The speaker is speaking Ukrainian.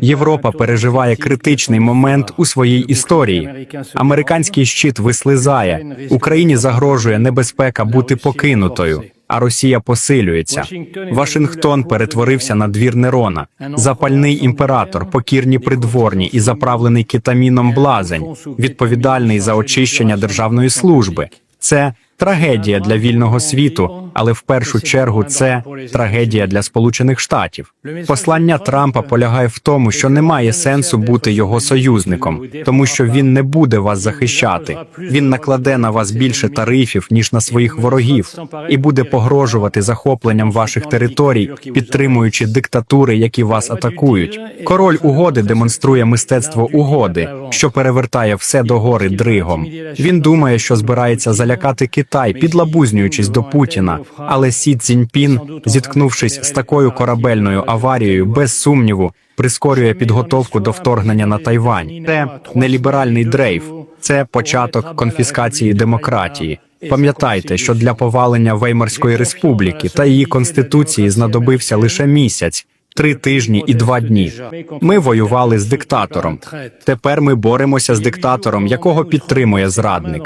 Європа переживає критичний момент у своїй історії. Американський щит вислизає. Україні загрожує небезпека бути покинутою, а Росія посилюється. Вашингтон перетворився на двір Нерона, запальний імператор, покірні придворні і заправлений кетаміном блазень, відповідальний за очищення державної служби. Це трагедія для вільного світу, але в першу чергу це трагедія для Сполучених Штатів. Послання Трампа полягає в тому, що немає сенсу бути його союзником, тому що він не буде вас захищати. Він накладе на вас більше тарифів ніж на своїх ворогів, і буде погрожувати захопленням ваших територій, підтримуючи диктатури, які вас атакують. Король угоди демонструє мистецтво угоди, що перевертає все догори дригом. Він думає, що збирається залякати Китай, підлабузнюючись до Путіна. Але Сі Цзіньпін, зіткнувшись з такою корабельною аварією, без сумніву, прискорює підготовку до вторгнення на Тайвань. Це не ліберальний дрейф, це початок конфіскації демократії. Пам'ятайте, що для повалення Веймарської республіки та її конституції знадобився лише місяць. Три тижні і два дні. Ми воювали з диктатором. Тепер ми боремося з диктатором, якого підтримує зрадник.